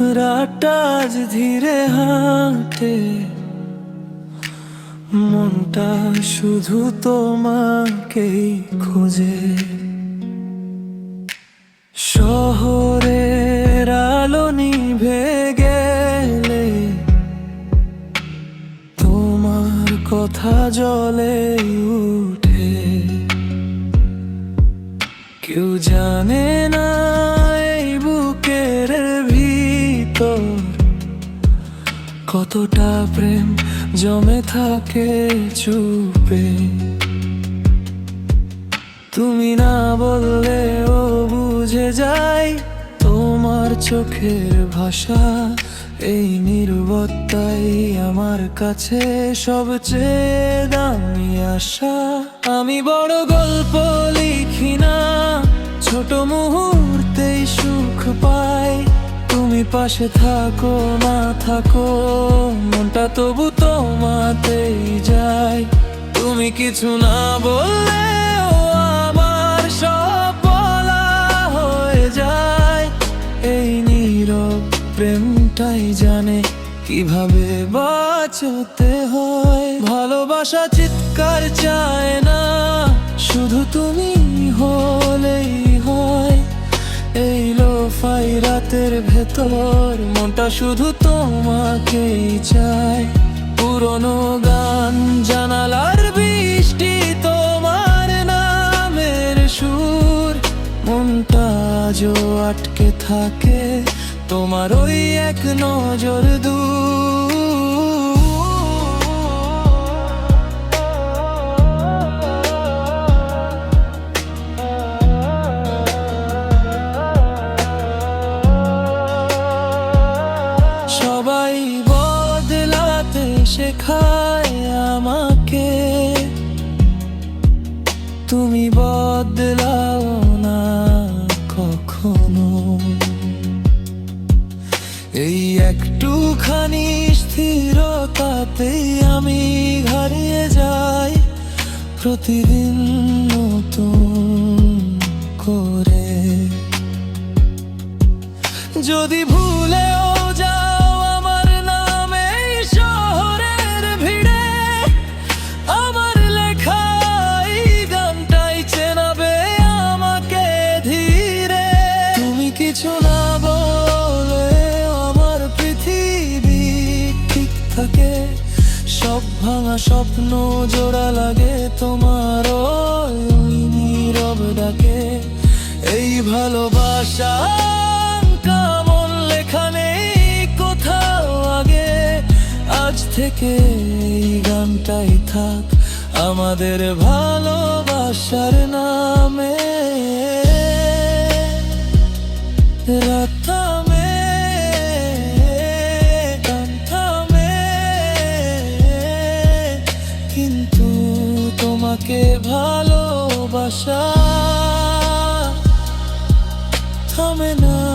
রাতটা আজ ধীরে হাঁটে। মনটা শুধু তোমাকেই খোঁজে। শহরের আলো নিভে গেলে তোমার কথা জলে উঠে। কেউ জানে না কতটা প্রেম জমে থাকে চুপে। তুমি না বললে ও বুঝে যাই তোমার চোখের ভাষা, এই নির্বত্তাই আমার কাছে সবচেয়ে দামি আশা। আমি বড় গল্প লিখি না, ছোট মুহূর্তেই তুমি পাশে থাকো না থাকো, মনটা তবু তোমাতেই যায়। তুমি কিছু না বললেও আমার সব বলা হয়ে যায়। এই নীরব প্রেমটাই জানে কীভাবে বাঁচতে হয়। ভালোবাসা চিৎকার চায় না, শুধু তুমি হলেই লোফাই রাতের ভেতর, মনটা শুধু তোমাকেই চাই পুরনো গান, জানালার বৃষ্টি তোমার নামের সুর। মনটা আজও আটকে থাকে, তোমার ওই এক নজর সবাই শেখায় আমাকে। তুমি বদলাও না কখনো। এই একটুখানি স্থিরতাতেই আমি হারিয়ে যাই। প্রতিদিন নতুন করে। যদি ভুলেও থাকে। সব ভাঙা স্বপ্ন জোড়া লাগে তোমার নীরব ডাকে। এই ভালোবাসা কেমন লেখা নেই কোথাও আগে। আজ থেকে এই গানটাই থাক। আমাদের ভালোবাসার নামে coming up.